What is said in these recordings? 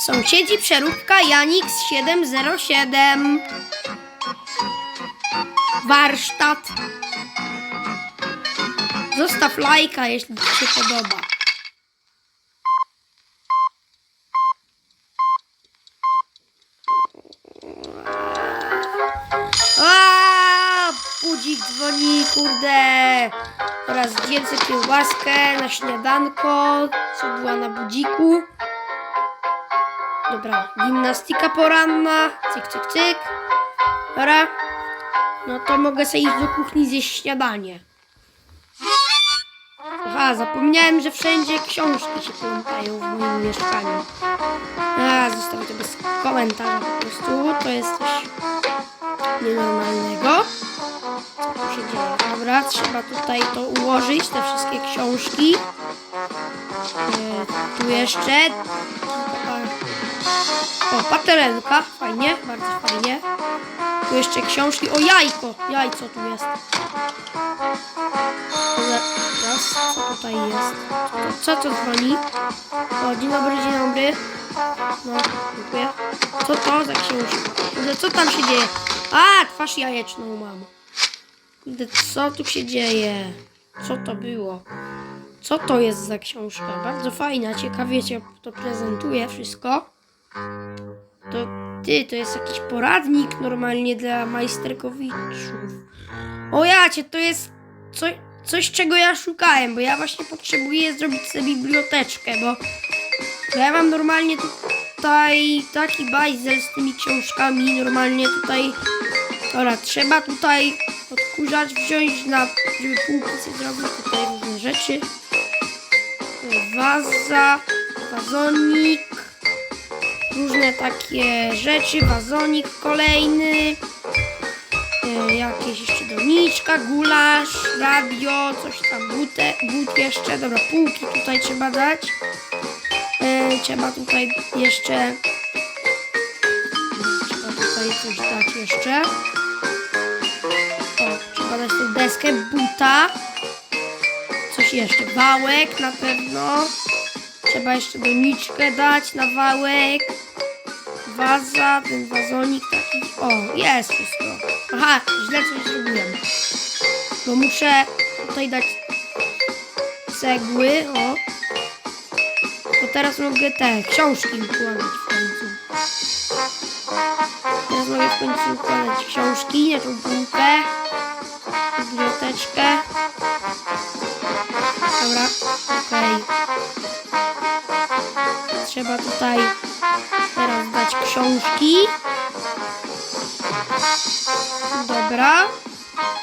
Sąsiedzi przeróbka Janix 707. Warsztat. Zostaw lajka, jeśli Ci się podoba. A, budzik dzwoni, kurde. Zjem sobie kiełbaskę na śniadanko, co była na budziku. Dobra, gimnastyka poranna, cyk, cyk, cyk. Dobra, no to mogę sobie iść do kuchni zjeść śniadanie. Aha, zapomniałem, że wszędzie książki się plątają w moim mieszkaniu. A, zostawię to bez komentarza po prostu, to jest coś nienormalnego. Co się dzieje? Dobra, trzeba tutaj to ułożyć, te wszystkie książki. E, tu jeszcze. O, patelenka, fajnie, bardzo fajnie. Tu jeszcze książki. O, jajko, jajco tu jest. Teraz, co tutaj jest? Co to, dzwoni? O, dzień dobry, dzień dobry. No, dziękuję. Co to za książka? Co tam się dzieje? A, twarz jajeczną mam. Co tu się dzieje? Co to było? Co to jest za książka? Bardzo fajna, ciekawie cię to prezentuje wszystko. To ty, to jest jakiś poradnik normalnie dla majsterkowiczów. O jacie, to jest co, coś, czego ja szukałem, bo ja właśnie potrzebuję zrobić sobie biblioteczkę, bo, bo ja mam normalnie tutaj taki bajzel z tymi książkami, normalnie tutaj, dobra, trzeba tutaj odkurzacz wziąć na, żeby półki sobie zrobić, tutaj różne rzeczy, waza, wazonik, różne takie rzeczy, wazonik kolejny, e, jakieś jeszcze doniczka, gulasz, radio, coś tam, butę, but jeszcze, dobra, półki tutaj trzeba dać, e, trzeba tutaj jeszcze, trzeba tutaj coś dać jeszcze, o, trzeba dać tą deskę, buta, coś jeszcze, wałek na pewno, trzeba jeszcze doniczkę dać na wałek, waza, ten wazonik taki. O, jest wszystko. Aha, źle coś zrobiłem. Bo muszę tutaj dać cegły, o. Bo teraz mogę te książki układać w końcu. Teraz mogę w końcu układać książki na tą półkę. Biblioteczkę. Dobra, okej. Trzeba tutaj teraz dać książki. Dobra.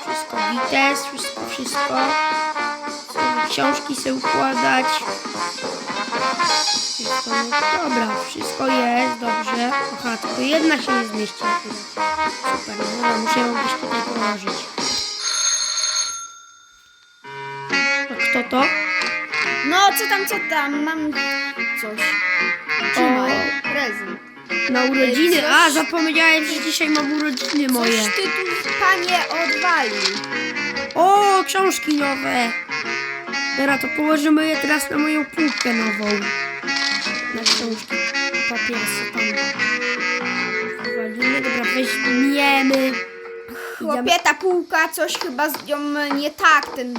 Wszystko wites, wszystko, wszystko. Sobie książki sobie układać. Wszystko, dobra, wszystko jest, dobrze. Aha, tylko jedna się nie zmieści. Super, no muszę ją gdzieś tutaj położyć. A kto to? No, co tam, co tam? Mam coś. Trzymaj, prezent. Na urodziny? A, coś- zapomniałem, że dzisiaj mam urodziny moje. Coś ty tu, panie, odwalił. O, książki nowe. Dobra, to położymy je teraz na moją półkę nową. Na książki. Papiersy tam. Wywalimy, dobra, weźmiemy. Chłopie, ta półka, coś chyba z nią nie tak, ten...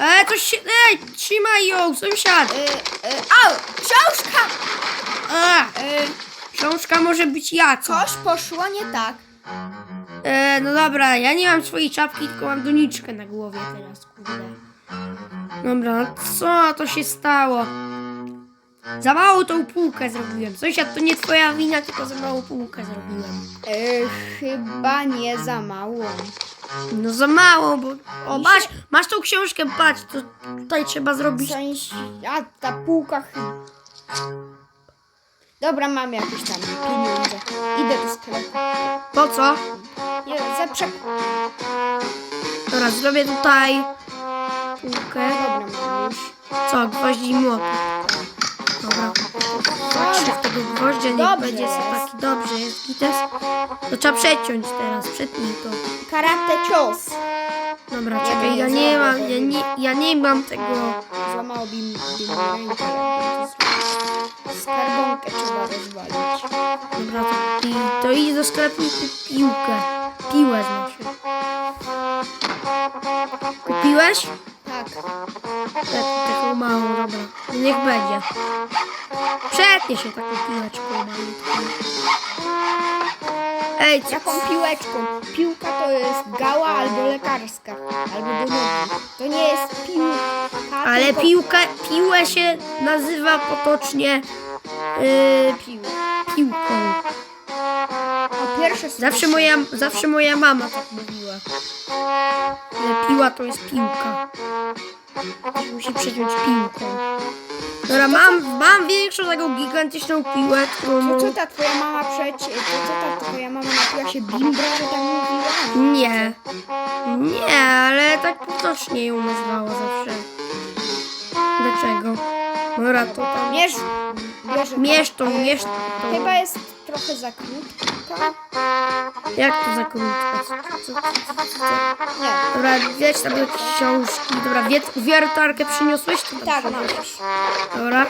E, coś się... Ej, trzymaj ją, sąsiad. Y, y, au, książka! A, Y, książka może być ja, co? coś poszło nie tak. E, no dobra, ja nie mam swojej czapki, tylko mam doniczkę na głowie teraz, kurde. Dobra, no co to się stało? Za małą tą półkę zrobiłem. Sąsiad, to nie twoja wina, tylko za małą półkę zrobiłem. Y, chyba nie za mało. No za mało, bo... O, masz, masz tą książkę, patrz, to tutaj trzeba zrobić... sensie, a ta półka chyba... Dobra, mam jakieś tam pieniądze. Idę do sklepu. Po co? Nie, za przek... Dobra, zrobię tutaj półkę. Dobra, mam już. Co, gwoździ i młotek. Dobra. Patrzę w tego gwoździa, niech Dobrze będzie jest. taki dobrze, jest gites. To trzeba przeciąć teraz, przetnij to. Karate cios. Dobra, Nie, czekaj, ja nie nie mam, ja nie, ja nie mam tego. Złamało mi, mi rękę. jakby to zrobić. Skarbonkę trzeba rozwalić. Dobra, to, i, to idź do sklepu i kup piłkę. Piłę znaczy. Kupiłeś? Tak. Tak, taką małą, dobra. No Niech będzie. Przetnie się taką piłeczką malutką. Ej, co? Jaką piłeczką? Piłka to jest gała albo lekarska. Albo do nogi. To nie jest piłka. Ale tylko piłkę, piłę się nazywa potocznie yy, piłką. Pierwsze Zawsze moja, zawsze moja mama tak mówiła. Że piła to jest piłka. Musi przeciąć piłką. Dobra, mam, mam większą taką gigantyczną piłę, którą... To co ta twoja mama przecie... To co ta twoja mama napiła się bimbra, że tak mówiła? Nie. Nie, ale tak potocznie ją nazwała zawsze. Dlaczego? Dobra, to tam... Mierz... Mierz tą, mierz tą. Chyba jest trochę za krótka. Jak to za krótko? Co, co, co, co? Nie. Dobra, wiesz tam jakieś książki. Dobra, wiet, wiertarkę przyniosłeś? Czy tam Tak, mam przyniosłeś? Dobra.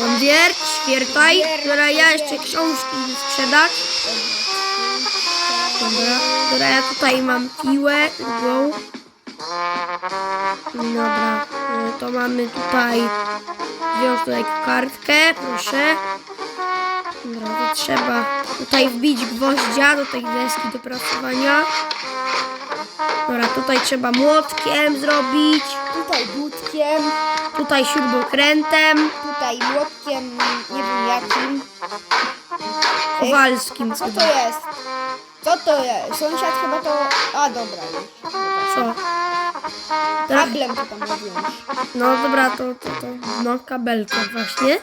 Mam wierć, wiertaj. Dobra, ja jeszcze książki sprzedać. Dobra, dobra, ja tutaj mam piłę, drugą. Dobra, y, to mamy tutaj, wziąć tutaj kartkę, proszę. Dobra, to trzeba tutaj wbić gwoździa do tej deski do prasowania. Dobra, tutaj trzeba młotkiem zrobić, Tutaj budkiem, tutaj śrubokrętem, tutaj młotkiem, nie wiem jakim. kowalskim. Co to jest? Co to jest? Sąsiad chyba to... A, dobra. Co? Teraz, Kablem to tam mówiłeś. no dobra, to, to, to, no kabelkę właśnie.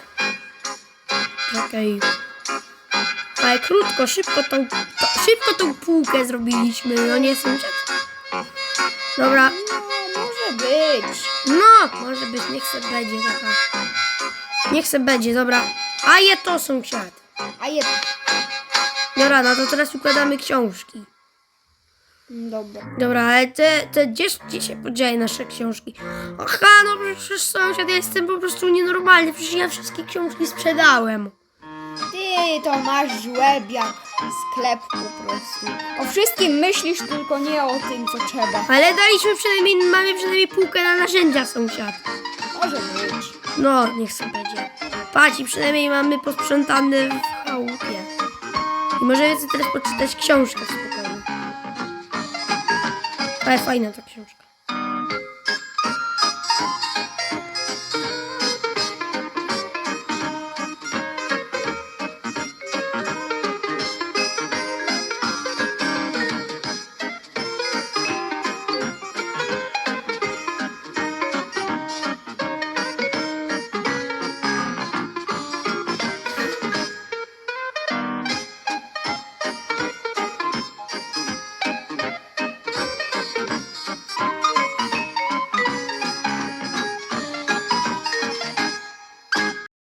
Czekaj. Ale krótko, szybko tą, to, szybko tą półkę zrobiliśmy, no nie sąsiad? Dobra, No, może być. no, może być, niech se będzie taka. Niech se będzie, dobra. A je to sąsiad. A jest... Dobra, no to teraz układamy książki. Dobra. Dobra, ale te, te gdzie, gdzie się podzieje nasze książki? Aha, no przecież sąsiad, ja jestem po prostu nienormalny, przecież ja wszystkie książki sprzedałem. Ty to masz żłeb jak sklep po prostu. O wszystkim myślisz, tylko nie o tym, co trzeba. Ale daliśmy przynajmniej, mamy przynajmniej półkę na narzędzia, sąsiad. Może być. No, niech sobie będzie. Patrz, i przynajmniej mamy posprzątane w chałupie. I możemy sobie teraz poczytać książkę spokojnie. Ale fajna ta książka.